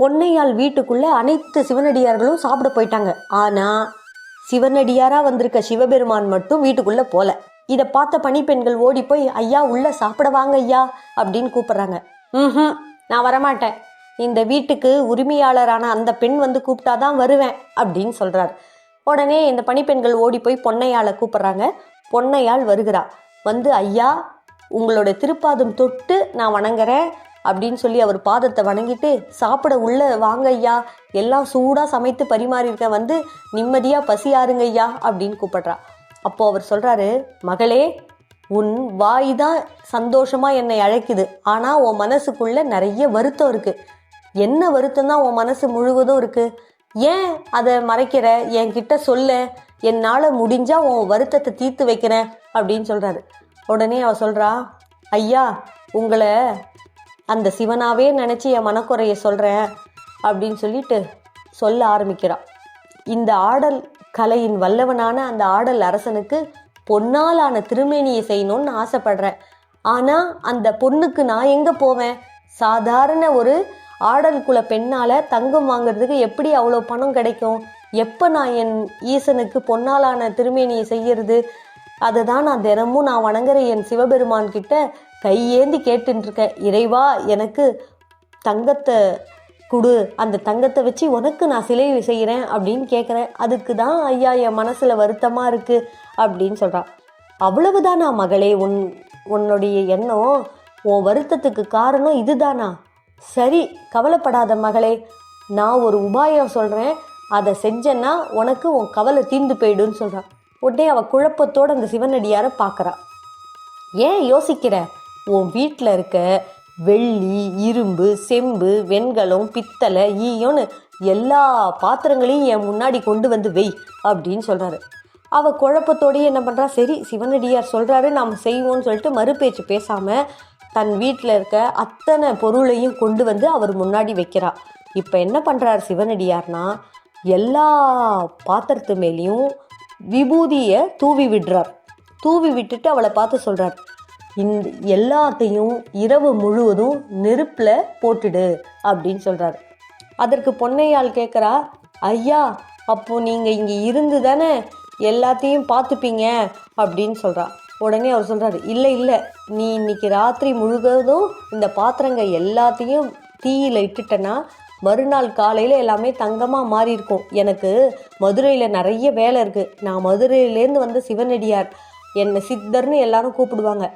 பொன்னையாள் வீட்டுக்குள்ளே அனைத்து சிவனடியார்களும் சாப்பிட போயிட்டாங்க. ஆனால் சிவனடியாராக வந்திருக்க சிவபெருமான் மட்டும் வீட்டுக்குள்ளே போல. இதை பார்த்த பணிப்பெண்கள் ஓடி போய் ஐயா உள்ளே சாப்பிட வாங்க ஐயா அப்படின்னு கூப்பிட்றாங்க. ம் நான் வரமாட்டேன். இந்த வீட்டுக்கு உரிமையாளரான அந்த பெண் வந்து கூப்பிட்டாதான் வருவேன் அப்படின்னு சொல்கிறார் உடனே இந்த பணிப்பெண்கள் ஓடி போய் பொன்னையாளை கூப்பிட்றாங்க. பொன்னையாள் வருகிறா. வந்து ஐயா உங்களோட திருப்பாதம் தொட்டு நான் வணங்குறேன். அப்படின்னு சொல்லி அவர் பாதத்தை வணங்கிட்டு சாப்பிட உள்ள வாங்க ஐயா. எல்லாம் சூடாக சமைத்து பரிமாறியிருக்கேன் வந்து நிம்மதியாக பசியாருங்க ஐயா அப்படின்னு கூப்பிடுறா. அப்போ அவர் சொல்கிறாரு மகளே உன் வாய் தான் சந்தோஷமாக என்னை அழைக்குது. ஆனால் உன் மனசுக்குள்ள நிறைய வருத்தம் இருக்கு. என்ன வருத்தம் தான் உன் மனசு முழுவதும் இருக்கு. ஏன் அதை மறைக்கிற? என்கிட்ட சொல்ல. என்னால் முடிஞ்சால் உன் வருத்தத்தை தீர்த்து வைக்கிறேன் அப்படின்னு சொல்கிறாரு உடனே அவ சொல்கிறா ஐயா உங்களை அந்த சிவனாவே நினச்சி என் மனக்குறைய சொல்கிறேன் அப்படின்னு சொல்லிட்டு சொல்ல ஆரம்பிக்கிறான் இந்த ஆடல் கலையின் வல்லவனான அந்த ஆடல் அரசனுக்கு பொன்னாலான திருமேனியை செய்யணும்னு ஆசைப்படுறேன் ஆனால் அந்த பொண்ணுக்கு நான் எங்கே போவேன்? சாதாரண ஒரு ஆடல் குல பெண்ணால் தங்கம் வாங்குறதுக்கு எப்படி அவ்வளோ பணம் கிடைக்கும்? எப்போ நான் என் ஈசனுக்கு பொன்னாலான திருமேனியை செய்யறது? அதை தான் நான் தினமும் நான் வணங்குற என் சிவபெருமான் கிட்ட கையேந்தி கேட்டுருக்கேன் இறைவா எனக்கு தங்கத்தை கொடு. அந்த தங்கத்தை வச்சு உனக்கு நான் சிலை செய்கிறேன் அப்படின்னு கேட்குறேன் அதுக்கு தான் ஐயா என் மனசில் வருத்தமாக இருக்குது அப்படின்னு சொல்கிறான் அவ்வளவுதானா மகளே உன் உன்னுடைய எண்ணம்? உன் வருத்தத்துக்கு காரணம் இதுதானா? சரி கவலைப்படாத மகளே. நான் ஒரு உபாயம் சொல்கிறேன் அதை செஞ்சேன்னா உனக்கு உன் கவலை தீர்ந்து போயிடுன்னு சொல்கிறான் உடனே அவள் குழப்பத்தோடு அந்த சிவனடியாரை பார்க்குறா ஏன் யோசிக்கிற? உன் வீட்டில் இருக்க வெள்ளி இரும்பு செம்பு வெண்கலம் பித்தளை ஈயோன்னு எல்லா பாத்திரங்களையும் என் முன்னாடி கொண்டு வந்து வெய் அப்படின்னு சொல்கிறாரு அவள் குழப்பத்தோடயே என்ன பண்ணுறா சரி சிவனடியார் சொல்கிறாரு நாம் செய்வோம்னு சொல்லிட்டு மறுபேச்சு பேசாமல் தன் வீட்டில் இருக்க அத்தனை பொருளையும் கொண்டு வந்து அவர் முன்னாடி வைக்கிறா. இப்போ என்ன பண்ணுறாரு சிவனடியார்னா எல்லா பாத்திரத்து மேலேயும் விபூதியை தூவி விடுறார். தூவி விட்டுட்டு அவளை பார்த்து சொல்றார் இந்த எல்லாத்தையும் இரவு முழுவதும் நெருப்பில் போட்டுடு அப்படின்னு சொல்றாரு. அதற்கு பொன்னையாள் கேட்குறா ஐயா அப்போ நீங்கள் இங்கே இருந்து தானே எல்லாத்தையும் பார்த்துப்பீங்க? அப்படின்னு சொல்கிறா உடனே அவர் சொல்கிறார் இல்லை இல்லை நீ இன்னைக்கு ராத்திரி முழுவதும் இந்த பாத்திரங்க எல்லாத்தையும் தீயில் இட்டுட்டனா மறுநாள் காலையில் எல்லாமே தங்கமாக மாறி இருக்கும் எனக்கு மதுரையில் நிறைய வேலை இருக்குது நான் மதுரையிலேருந்து வந்த சிவனடியார் என்னை சித்தர்னு எல்லாரும் கூப்பிடுவாங்க.